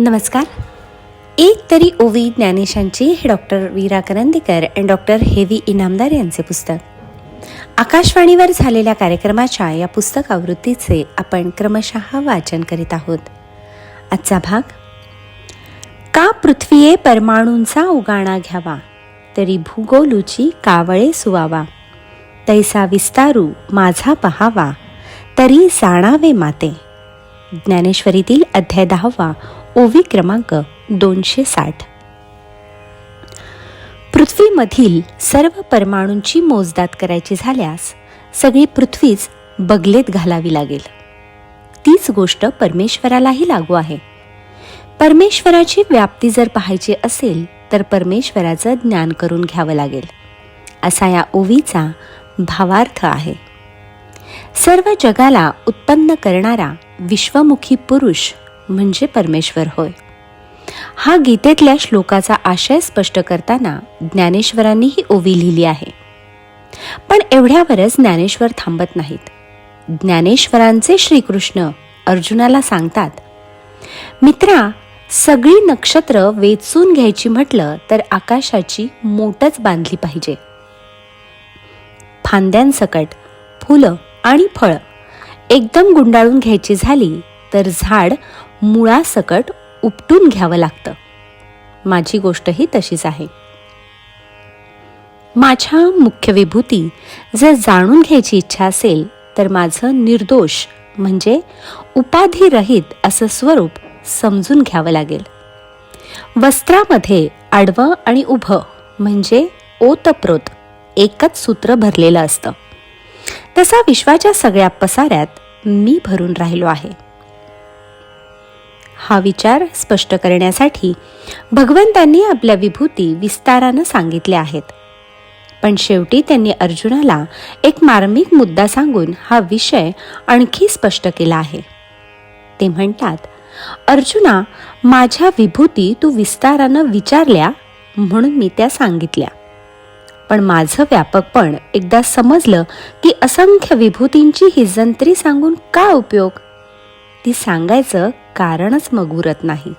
नमस्कार. एक तरी ओवी ज्ञानेशांची हे doctor Veera Karandikar and doctor heavy Inamdar यांचे पुस्तक. आकाशवाणीवर झालेल्या कार्यक्रमाच्या या पुस्तक आवृत्तीचे आपण क्रमशः वाचन करीत आहोत. आजचा भाग का पृथ्वीये परमाणूंचा उगाणा घ्यावा तरी भूगोलूची कावळे सुवावा. तैसा विस्तारू माझा पहावा तरी जाणावे माते. ज्ञानेश्वरीतील अध्याय दहावा ओवी क्रमांक दोनशे साठ. पृथ्वीमधील सर्व परमाणूंची मोजदात करायची झाल्यास सगळी पृथ्वीच बगलेत घालावी लागेल. तीच गोष्ट परमेश्वरालाही लागू आहे. परमेश्वराची व्याप्ती जर पाहायची असेल तर परमेश्वराचं ज्ञान करून घ्यावं लागेल. असा या ओवीचा भावार्थ आहे. सर्व जगाला उत्पन्न करणारा विश्वमुखी पुरुष म्हणजे परमेश्वर होय. हा गीतेतल्या श्लोकाचा आशय स्पष्ट करताना ज्ञानेश्वरांनी ही ओवी लिहिली आहे. पण एवढ्यावरच ज्ञानेश्वर थांबत नाहीत. ज्ञानेश्वरांचे श्रीकृष्ण अर्जुनाला सांगतात मित्रा सगळी नक्षत्र वेचून घ्यायची म्हटलं तर आकाशाची मोटच बांधली पाहिजे. फांद्यांसकट फुलं आणि फळं. एकदम गुंडाळून घ्यायची झाली तर झाड मुळासकट उपटून घ्यावं लागतं. माझी गोष्टही तशीच आहे. माझ्या मुख्य विभूती जर जाणून घ्यायची इच्छा असेल तर माझं निर्दोष म्हणजे उपाधिरहित असं स्वरूप समजून घ्यावं लागेल. वस्त्रामध्ये आडवं आणि उभं म्हणजे ओतप्रोत एकच सूत्र भरलेलं असतं. तसा विश्वाच्या सगळ्या पसाऱ्यात मी भरून राहिलो आहे. हा विचार स्पष्ट करण्यासाठी भगवंतांनी आपल्या विभूती विस्तारानं सांगितल्या आहेत. पण शेवटी त्यांनी अर्जुनाला एक मार्मिक मुद्दा सांगून हा विषय आणखी स्पष्ट केला आहे. ते म्हणतात अर्जुना माझ्या विभूती तू विस्तारानं विचारल्या म्हणून मी त्या सांगितल्या. पण माझं व्यापकपण एकदा समजलं की असंख्य विभूतींची हिजंत्री सांगून काय उपयोग? ती सांगायचं कारणच मग उरत नाही.